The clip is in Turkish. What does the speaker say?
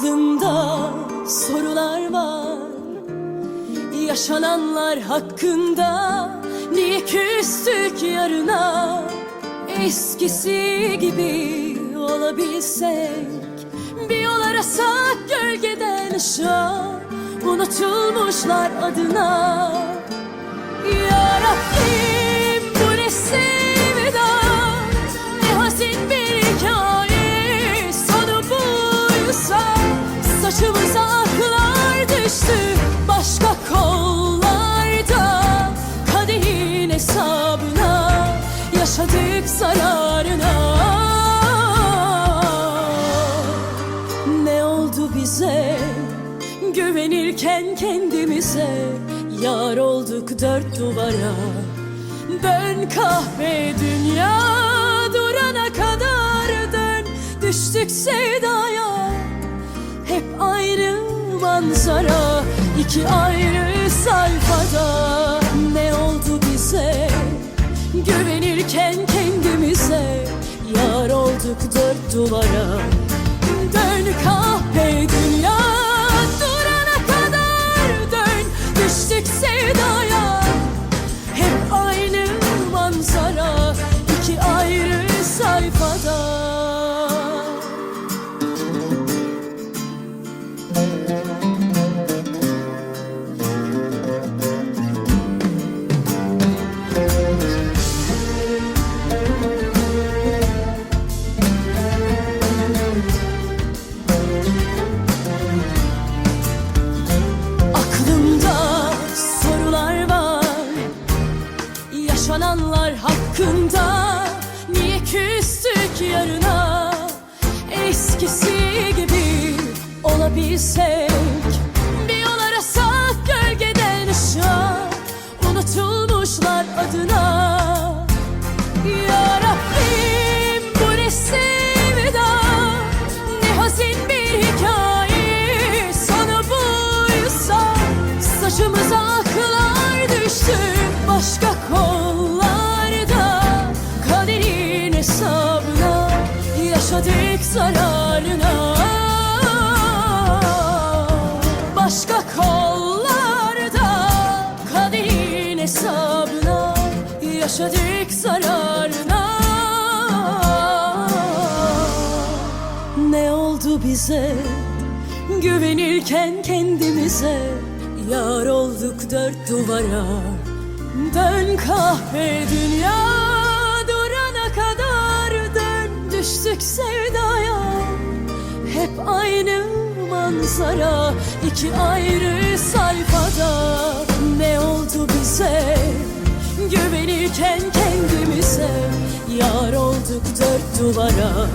Aklımda sorular var. Yaşananlar hakkında Niye küstük yarına? Eskisi gibi olabilsek Bir yol arasak gölgeden ışığa Unutulmuşlar adına. Ya Rabbim! Düştü Başka kollarda. Kadehin hesabına Yaşadık zararına. Ne oldu bize? Güvenirken kendimize Yar olduk dört duvara. Dön kahve dünya Durana kadar dön. Düştük sevdaya hep aynı manzara iki ayrı sayfada Ne oldu bize? Güvenirken kendimize Yar olduk dört duvara Yaşananlar hakkında Niye küstük yarına? Eskisi gibi olabilsek zararına Başka kollarda Kaderin hesabına Yaşadık zararına. Ne oldu bize? Güvenirken kendimize Yar olduk dört duvara. Dön kahve dünya aynı manzara iki ayrı sayfada. Ne oldu bize? Güvenirken kendimize Yar olduk dört duvara